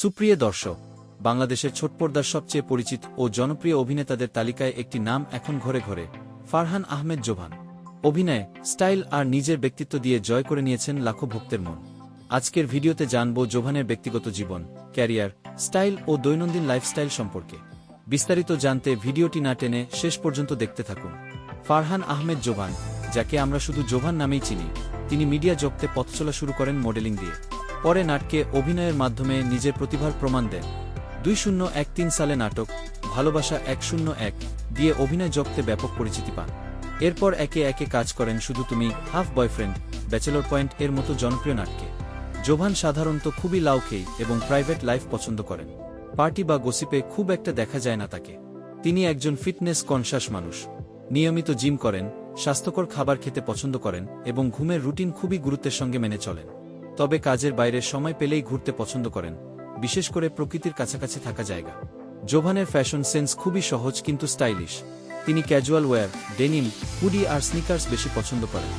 সুপ্রিয় দর্শক, বাংলাদেশের ছোট পর্দার সবচেয়ে পরিচিত ও জনপ্রিয় অভিনেতাদের তালিকায় একটি নাম এখন ঘরে ঘরে, ফারহান আহমেদ জোভান। অভিনয়, স্টাইল আর নিজের ব্যক্তিত্ব দিয়ে জয় করে নিয়েছেন লাখো ভক্তের মন। আজকের ভিডিওতে জানব জোভানের ব্যক্তিগত জীবন, ক্যারিয়ার, স্টাইল ও দৈনন্দিন লাইফস্টাইল সম্পর্কে। বিস্তারিত জানতে ভিডিওটি না টেনে শেষ পর্যন্ত দেখতে থাকুন। ফারহান আহমেদ জোভান, যাকে আমরা শুধু জোভান নামেই চিনি, তিনি মিডিয়া জগতে পথ চলা শুরু করেন মডেলিং দিয়ে। পরে নাটকে অভিনয়ের মাধ্যমে নিজের প্রতিভার প্রমাণ দেন। দুই শূন্য এক তিন সালে নাটক, ভালোবাসা এক শূন্য এক, দিয়ে অভিনয় জগতে ব্যাপক পরিচিতি পান। এরপর একে একে কাজ করেন শুধু তুমি, হাফ বয়ফ্রেন্ড, ব্যাচেলর পয়েন্ট এর মতো জনপ্রিয় নাটকে। জোভান সাধারণত খুবই লাউকেই এবং প্রাইভেট লাইফ পছন্দ করেন। পার্টি বা গসিপে খুব একটা দেখা যায় না তাকে। তিনি একজন ফিটনেস কনসাস মানুষ। নিয়মিত জিম করেন, স্বাস্থ্যকর খাবার খেতে পছন্দ করেন এবং ঘুমের রুটিন খুবই গুরুত্বের সঙ্গে মেনে চলেন। তবে কাজের বাইরে সময় পেলেই ঘুরতে পছন্দ করেন, বিশেষ করে প্রকৃতির কাছাকাছি থাকা জায়গা। জোভানের ফ্যাশন সেন্স খুবই সহজ কিন্তু স্টাইলিশ। তিনি ক্যাজুয়াল ওয়্যার, ডেনিম, হুডি আর স্নিকার্স বেশি পছন্দ করেন।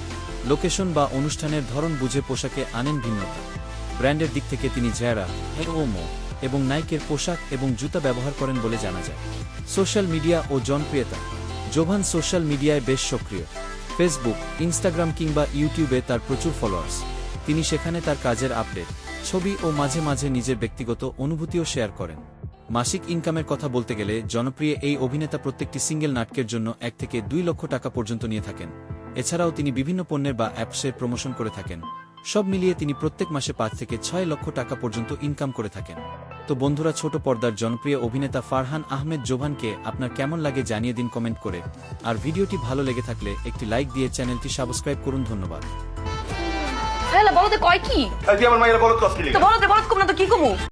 লোকেশন বা অনুষ্ঠানের ধরন বুঝে পোশাকে আনেন ভিন্নতা। ব্র্যান্ডের দিক থেকে তিনি ঝেরা হেওমো এবং নাইকের পোশাক এবং জুতা ব্যবহার করেন বলে জানা যায়। সোশ্যাল মিডিয়া ও জনপ্রিয়তা। জোভান সোশ্যাল মিডিয়ায় বেশ সক্রিয়। ফেসবুক, ইনস্টাগ্রাম কিংবা ইউটিউবে তার প্রচুর ফলোয়ার্স। তিনি সেখানে তার কাজের আপডেট, ছবি ও মাঝে মাঝে নিজের ব্যক্তিগত অনুভূতিও শেয়ার করেন। মাসিক ইনকামের কথা বলতে গেলে জনপ্রিয় এই অভিনেতা প্রত্যেকটি সিঙ্গেল নাটকের জন্য এক থেকে দুই লক্ষ টাকা পর্যন্ত নিয়ে থাকেন। এছাড়াও তিনি বিভিন্ন পণ্যের বা অ্যাপসের প্রমোশন করে থাকেন। সব মিলিয়ে তিনি প্রত্যেক মাসে পাঁচ থেকে ছয় লক্ষ টাকা পর্যন্ত ইনকাম করে থাকেন। তো বন্ধুরা, ছোট পর্দার জনপ্রিয় অভিনেতা ফারহান আহমেদ জোভানকে আপনার কেমন লাগে জানিয়ে দিন কমেন্ট করে। আর ভিডিওটি ভালো লেগে থাকলে একটি লাইক দিয়ে চ্যানেলটি সাবস্ক্রাইব করুন, ধন্যবাদ। হ্যালো বলতে কয় কি? তুই আমার মায়ের বলত কষ্ট তো বলতে বলত কম না তো কি কমু?